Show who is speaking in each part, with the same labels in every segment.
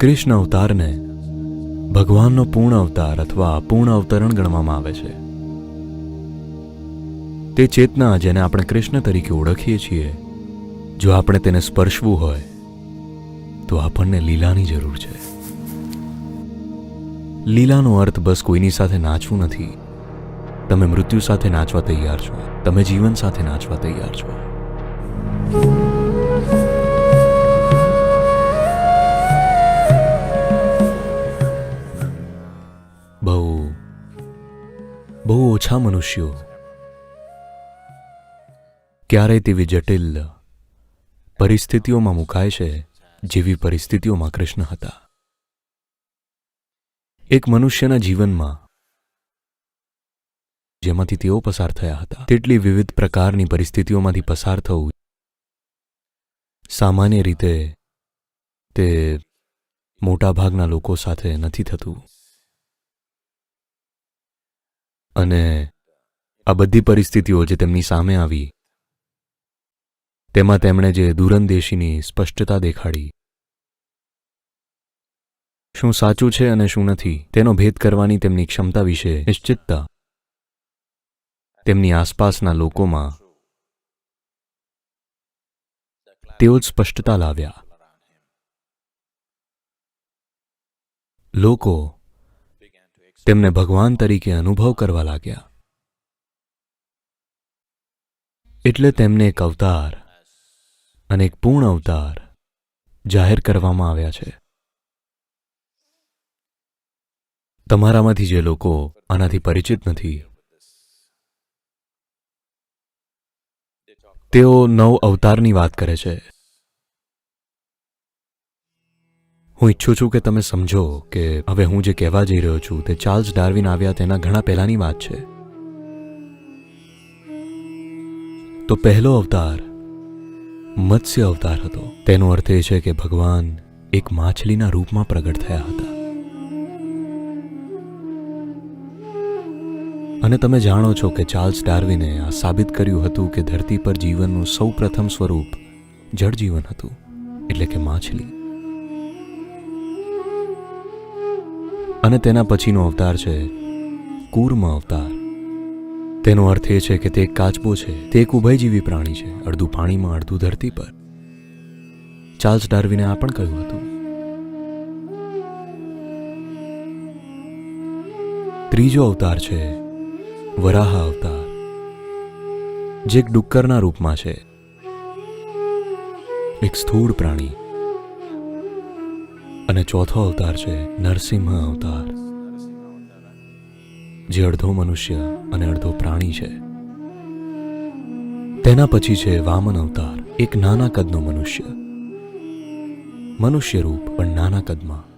Speaker 1: કૃષ્ણ અવતારને ભગવાનનો પૂર્ણ અવતાર અથવા પૂર્ણ અવતરણ ગણવામાં આવે છે. તે ચેતના જેને આપણે કૃષ્ણ તરીકે ઓળખીએ છીએ, જો આપણે તેને સ્પર્શવું હોય, તો આપણને લીલાની જરૂર છે. લીલાનો અર્થ બસ કોઈની સાથે નાચવું નથી. તમે મૃત્યુ સાથે નાચવા તૈયાર છો. તમે જીવન સાથે નાચવા તૈયાર છો. ઓછા મનુષ્યો. ક્યારેય તેવી જટિલ પરિસ્થિતિઓમાં મુકાય છે જેવી પરિસ્થિતિઓમાં કૃષ્ણ હતા. એક મનુષ્યના જીવનમાં, જેમાંથી તેઓ પસાર થયા હતા. તેટલી વિવિધ પ્રકારની પરિસ્થિતિઓમાંથી પસાર થવું, સામાન્ય રીતે તે મોટાભાગના લોકો સાથે નથી થતું. અને આ બધી પરિસ્થિતિઓ જે તેમની સામે આવી, તેમાં તેમણે જે દૂરંદેશીની સ્પષ્ટતા દેખાડી, શું સાચું છે અને શું નથી, તેનો ભેદ કરવાની તેમની ક્ષમતા વિશે નિશ્ચિતતા, તેમની આસપાસના લોકોમાં તેઓ જ સ્પષ્ટતા લાવ્યા. લોકો તેમને ભગવાન તરીકે અનુભવ કરવા લાગ્યા. એટલે તેમને એક અવતાર, અને એક પૂર્ણ અવતાર જાહેર કરવામાં આવ્યા છે. તમારામાંથી જે લોકો આનાથી પરિચિત નથી, તેઓ નવ અવતારની વાત કરે છે. હું ઈચ્છું છું કે તમે સમજો કે હવે હું જે કહેવા જઈ રહ્યો છું તે ચાર્લ્સ ડાર્વિન આવ્યા તેના ઘણા પહેલાની વાત છે. તો પહેલો અવતાર, મત્સ્ય અવતાર હતો. તેનો અર્થ એ છે કે ભગવાન એક માછલીના રૂપમાં પ્રગટ થયા હતા. અને તમે જાણો છો કે ચાર્લ્સ ડાર્વિને આ સાબિત કર્યું હતું કે ધરતી પર જીવનનું સૌ પ્રથમ સ્વરૂપ જળજીવન હતું, એટલે કે માછલી. અને તેના પછીનો અવતાર છે કૂર્મ અવતાર. તેનો અર્થ એ છે કે તે એક કાચબો છે, તે એક ઉભયજીવી પ્રાણી છે, અડધું પાણીમાં, અડધું ધરતી પર. ચાર્લ્સ ડાર્વિને આ પણ કહ્યું હતું. ત્રીજો અવતાર છે વરાહ અવતાર, જે એક ડુક્કરના રૂપમાં છે. એક સ્થૂળ પ્રાણી અને ચોથો અવતાર છે નરસિંહ અવતાર. જે અડધો મનુષ્ય અને અડધો પ્રાણી છે. તેના પછી છે વામન અવતાર, એક નાના કદનો મનુષ્ય. મનુષ્ય રૂપ, પણ નાના કદમાં.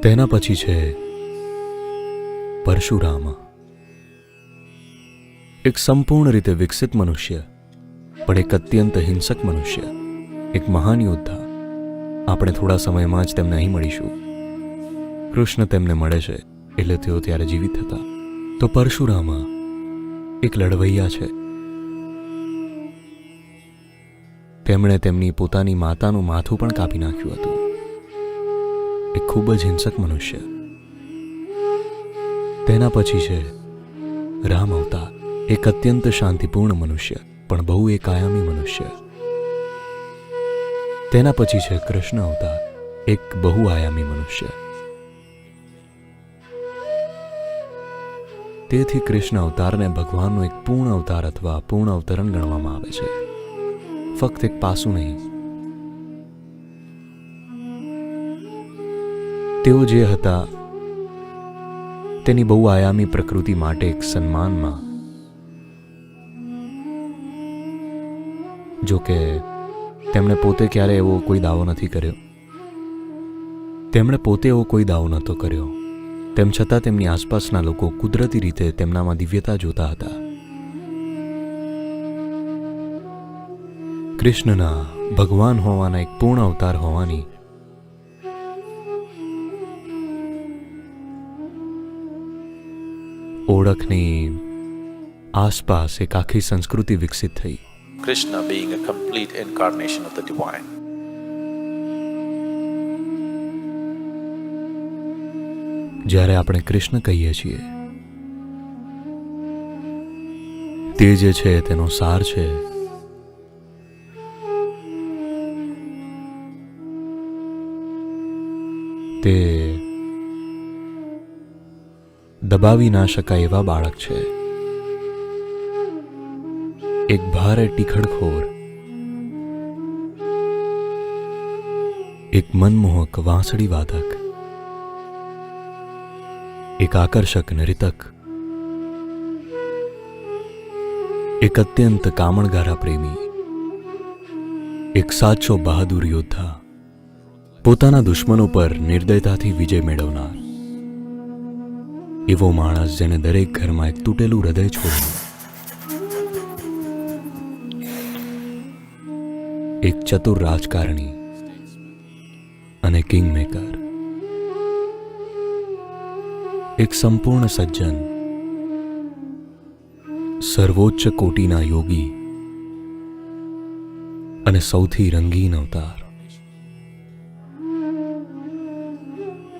Speaker 1: તેના પછી છે પરશુરામ. એક સંપૂર્ણ રીતે વિકસિત મનુષ્ય, પણ એક અત્યંત હિંસક મનુષ્ય, એક મહાન યોદ્ધા. આપણે થોડા સમયમાં જ તેમને અહીં મળીશું. કૃષ્ણ તેમને મળે છે એટલે તેઓ ત્યારે જીવિત હતા. તો પરશુરામા એક લડવૈયા છે. તેમણે તેમની પોતાની માતાનું માથું પણ કાપી નાખ્યું હતું. એ ખૂબ જ હિંસક મનુષ્ય. તેના પછી છે રામ અવતાર. એક અત્યંત શાંતિપૂર્ણ મનુષ્ય, પણ બહુ એ કાયમી મનુષ્ય. તેના પછી છે કૃષ્ણ અવતાર, એક બહુઆયામી મનુષ્ય. તેથી કૃષ્ણ અવતારને ભગવાનનો એક પૂર્ણ અવતાર અથવા પૂર્ણ અવતરણ ગણવામાં આવે છે. ફક્ત એક પાસું નહીં. તેઓ જે હતા, તેની બહુ આયામી પ્રકૃતિ માટે એક સન્માનમાં. જો કે તેમણે પોતે ક્યારે એવો કોઈ દાવો નથી કર્યો. તેમણે પોતે એવો કોઈ દાવો નહોતો કર્યો. તેમ છતાં તેમની આસપાસના લોકો કુદરતી રીતે તેમનામાં દિવ્યતા જોતા હતા. કૃષ્ણના ભગવાન હોવાના એક પૂર્ણ અવતાર હોવાની ઓળખની આસપાસ એક આખી સંસ્કૃતિ વિકસિત થઈ.
Speaker 2: Krishna being a complete incarnation of the divine.
Speaker 1: જ્યારે આપણે કૃષ્ણ કહીએ છીએ તે જે છે તેનો સાર છે તે દબાવી ના શકાય એવા બાળક છે એક ભારે ટીખડખોર એક મનમોહક વાંસળી વાદક એક આકર્ષક નરિતક એક અત્યંત કામણગારા પ્રેમી, એક સાચો બહાદુર યોદ્ધા, પોતાના દુશ્મનો પર નિર્દયતાથી વિજય મેળવનાર. એવો માણસ જેને દરેક ઘરમાં એક તૂટેલું હૃદય છોડ્યું. એક ચતુર રાજકારણી અને કિંગ મેકર એક સંપૂર્ણ સજ્જન, સર્વોચ્ચ કોટીના યોગી અને સૌથી રંગીન અવતાર.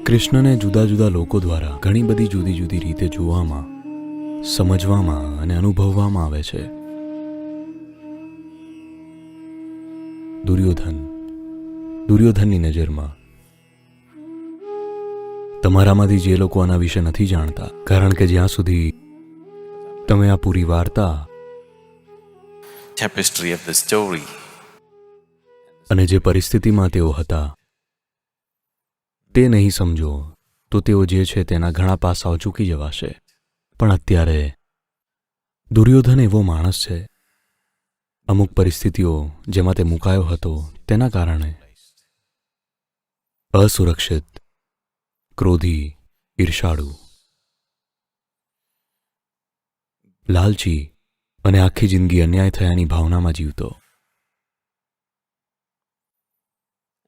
Speaker 1: કૃષ્ણને જુદા જુદા લોકો દ્વારા ઘણી બધી જુદી જુદી રીતે જોવામાં, સમજવામાં અને અનુભવવામાં આવે છે. દુર્યોધન દુર્યોધનની નજરમાં. તમારામાંથી જે લોકો આના વિશે નથી જાણતા કારણ કે જ્યાં સુધી તમે આ પૂરી વાર્તા
Speaker 2: tapestry of the story.
Speaker 1: અને જે પરિસ્થિતિમાં તેઓ હતા તે નહીં સમજો તો તેઓ જે છે તેના ઘણા પાસાઓ ચૂકી જવાશે. પણ અત્યારે દુર્યોધન એવો માણસ છે અમુક પરિસ્થિતિઓ જેમાં તે મુકાયો હતો તેના કારણે અસુરક્ષિત, ક્રોધી, ઈર્ષાળુ. લાલચી અને આખી જિંદગી અન્યાય થયાની ભાવનામાં જીવતો.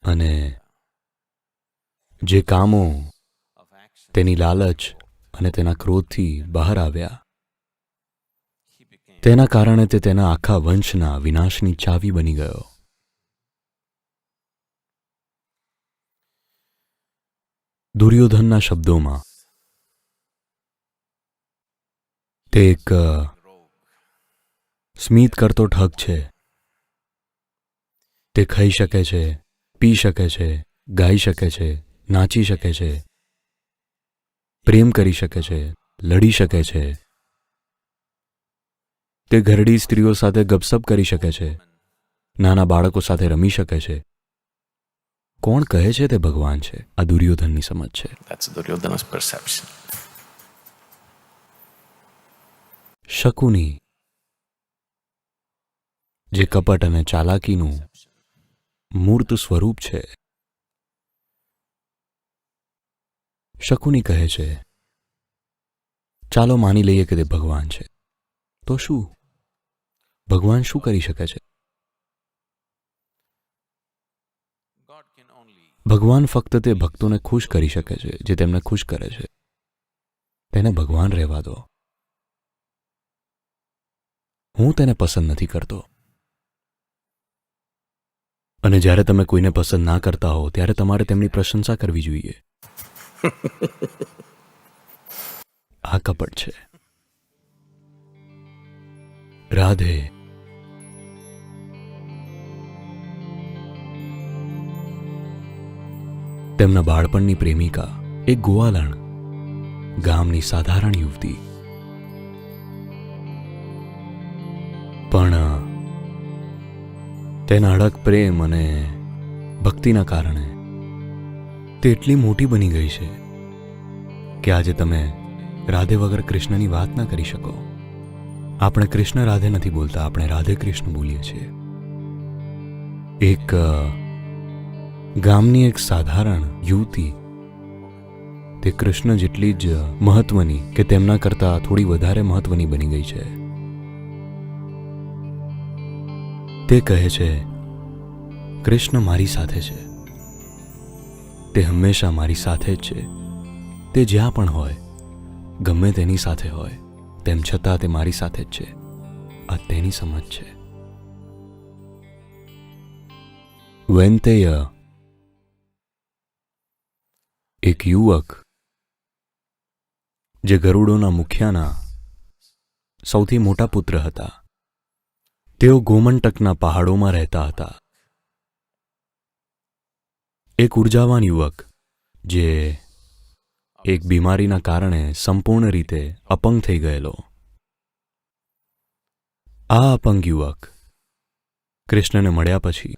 Speaker 1: અને જે કામો તેની લાલચ અને તેના ક્રોધથી બહાર આવ્યા તેના કારણે તે તેના આખા વંશના વિનાશની ચાવી બની ગયો. દુર્યોધનના શબ્દોમાં, તે એક સ્મિત કરતો ઠગ છે. તે ખાઈ શકે છે, પી શકે છે, ગાઈ શકે છે, નાચી શકે છે, પ્રેમ કરી શકે છે, લડી શકે છે. તે ઘરડી સ્ત્રીઓ સાથે ગપસપ કરી શકે છે. નાના બાળકો સાથે રમી શકે છે. કોણ કહે છે તે ભગવાન છે? આ દુર્યોધનની સમજ છે. શકુની જે કપટ અને ચાલાકીનું મૂર્ત સ્વરૂપ છે શકુની કહે છે ચાલો માની લઈએ કે તે ભગવાન છે. તો શું? ભગવાન શું કરી શકે છે? ભગવાન ફક્ત તે ભક્તોને ખુશ કરી શકે છે, જે તેમને ખુશ કરે છે. તેને ભગવાન રહેવા દો. હું તેને પસંદ નથી કરતો. અને જ્યારે તમે કોઈને પસંદ ના કરતા હો, ત્યારે તમારે તેમની પ્રશંસા કરવી જોઈએ. આ કપટ છે. રાધે. તેમના બાળપણની પ્રેમિકા એક ગોવાલણ ગામની સાધારણ યુવતી. પણ તેના અડગ પ્રેમ અને ભક્તિના કારણે તે એટલી મોટી બની ગઈ છે કે આજે તમે રાધે વગર કૃષ્ણની વાત ના કરી શકો. આપણે કૃષ્ણ રાધે નથી બોલતા, આપણે રાધે કૃષ્ણ બોલીએ છીએ. એક ગામની એક સાધારણ યુવતી, તે કૃષ્ણ જેટલી જ મહત્વની કે તેમના કરતાં થોડી વધારે મહત્વની બની ગઈ છે. તે કહે છે, કૃષ્ણ મારી સાથે છે. તે હંમેશા મારી સાથે જ છે. તે જ્યાં પણ હોય, ગમે તેની સાથે હોય, તેમ છતાં તે મારી સાથે જ છે. આ તેની સમજ છે. વેંતેય એક યુવક, જે ગરુડોના મુખિયાના સૌથી મોટા પુત્ર હતા. તેઓ ગોમંટકના પહાડોમાં રહેતા હતા. એક ઉર્જાવાન યુવક, જે એક બીમારીના કારણે સંપૂર્ણ રીતે અપંગ થઈ ગયેલો. આ અપંગ યુવક, કૃષ્ણને મળ્યા પછી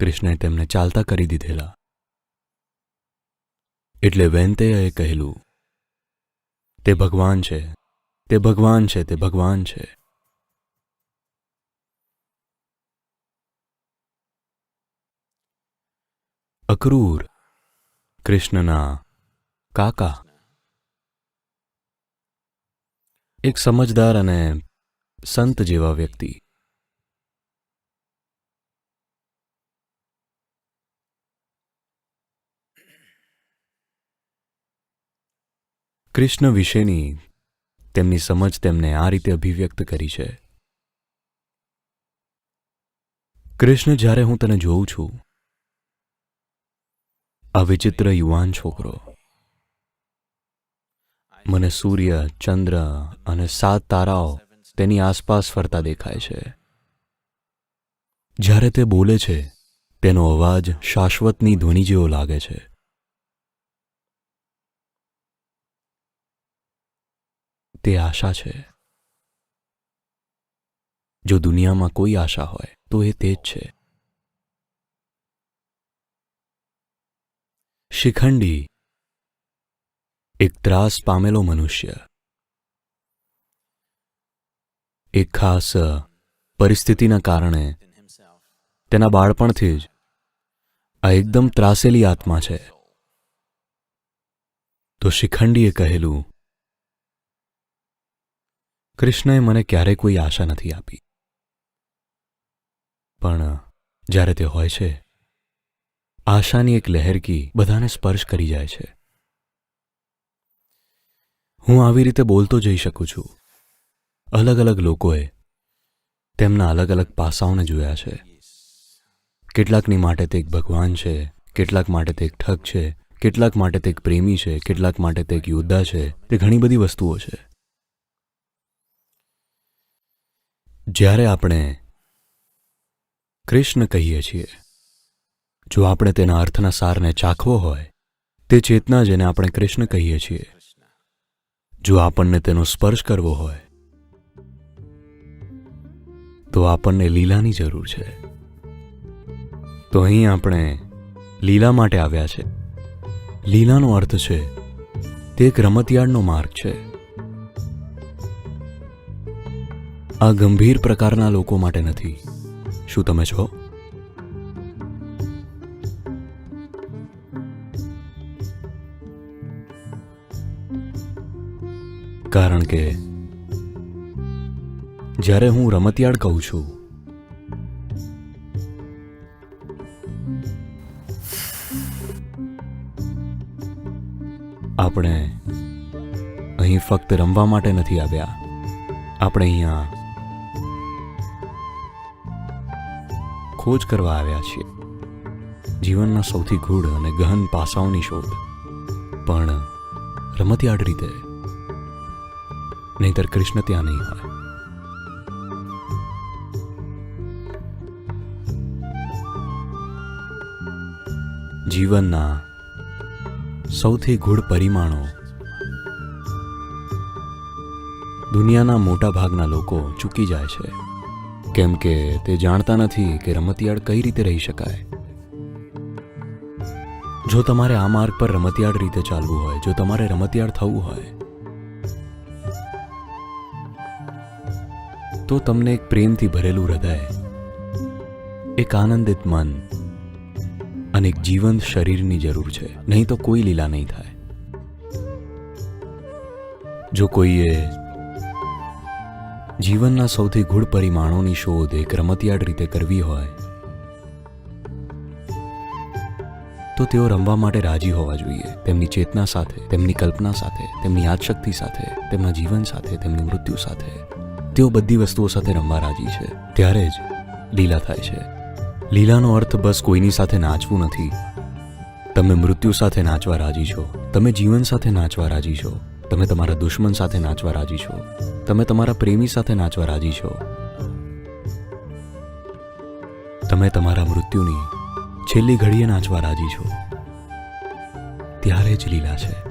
Speaker 1: કૃષ્ણે તેમને ચાલતા કરી દીધેલા. એટલે વેંતૈયાએ કહેલું, તે ભગવાન છે, તે ભગવાન છે, તે ભગવાન છે. અક્રૂર, કૃષ્ણના કાકા. એક સમજદાર અને સંત જેવા વ્યક્તિ કૃષ્ણ વિશેની તેમની સમજ તેમને આ રીતે અભિવ્યક્ત કરી છે. કૃષ્ણ, જ્યારે હું તને જોઉં છું, આ વિચિત્ર યુવાન છોકરો, મને સૂર્ય, ચંદ્ર અને સાત તારાઓ તેની આસપાસ ફરતા દેખાય છે. જ્યારે તે બોલે છે, તેનો અવાજ શાશ્વતની ધ્વનિ જેવો લાગે છે. તે આશા છે. જો દુનિયામાં કોઈ આશા હોય, તો એ તે જ છે. શિખંડી, એક ત્રાસ પામેલો મનુષ્ય. એક ખાસ પરિસ્થિતિના કારણે તેના બાળપણથી જ આ એકદમ ત્રાસેલી આત્મા છે. તો શિખંડીએ કહેલું કૃષ્ણએ મને ક્યારેય કોઈ આશા નથી આપી. પણ, જ્યારે તે હોય છે, આશાની એક લહેરકી બધાને સ્પર્શ કરી જાય છે. હું આવી રીતે બોલતો જઈ શકું છું. અલગ અલગ લોકોએ તેમના અલગ અલગ પાસાઓને જોયા છે. કેટલાકની માટે તે એક ભગવાન છે, કેટલાક માટે તે એક ઠગ છે, કેટલાક માટે તે એક પ્રેમી છે, કેટલાક માટે તે એક યોદ્ધા છે, તે ઘણી બધી વસ્તુઓ છે. જ્યારે આપણે કૃષ્ણ કહીએ છીએ, જો આપણે તેના અર્થના સારને ચાખવો હોય, તે ચેતના જેને આપણે કૃષ્ણ કહીએ છીએ, જો આપણને તેનો સ્પર્શ કરવો હોય, તો આપણને લીલાની જરૂર છે. તો અહીં આપણે લીલા માટે આવ્યા છે. લીલાનો અર્થ છે, તે એક રમતિયાળનો માર્ગ છે. આ ગંભીર પ્રકારના લોકો માટે નથી. શું તમે છો? કારણ કે, જ્યારે હું રમતિયાળ કહું છું, આપણે અહીં ફક્ત રમવા માટે નથી આવ્યા. આપણે અહીંયા ખોજ કરવા આવ્યા છીએ. જીવનના સૌથી ગૂઢ અને ગહન પાસાઓની શોધ. પણ રમતિયાળ રીતે નહીતર કૃષ્ણ ત્યાં નહીં હોય. જીવનના સૌથી ગૂઢ પરિમાણો દુનિયાના મોટા ભાગના લોકો ચૂકી જાય છે. કેમ કે તે જાણતા નથી કે રમતિયાળ કઈ રીતે રહી શકાય. જો તમારે આ માર્ગ પર રમતિયાળ રીતે ચાલવું હોય, જો તમારે રમતિયાળ થવું હોય, તો તમને એક પ્રેમથી ભરેલું હૃદય, એક આનંદિત મન અને એક જીવંત શરીરની જરૂર છે. નહીં તો કોઈ લીલા નહીં થાય. જો કોઈએ જીવનના સૌથી ગૂઢ પરિમાણોની શોધ એક રમતિયાળ રીતે કરવી હોય, તો તેઓ રમવા માટે રાજી હોવા જોઈએ. તેમની ચેતના સાથે, તેમની કલ્પના સાથે, તેમની યાદશક્તિ સાથે, તેમના જીવન સાથે, તેમની મૃત્યુ સાથે તેઓ બધી વસ્તુઓ સાથે રમવા રાજી છે. ત્યારે જ લીલા થાય છે. લીલાનો અર્થ બસ કોઈની સાથે નાચવું નથી. તમે મૃત્યુ સાથે નાચવા રાજી છો. તમે જીવન સાથે નાચવા રાજી છો. તમે તમારા દુશ્મન સાથે નાચવા રાજી છો. તમે તમારા પ્રેમી સાથે નાચવા રાજી છો. તમે તમારા મૃત્યુની છેલ્લી ઘડીએ નાચવા રાજી છો. ત્યારે જ લીલા છે.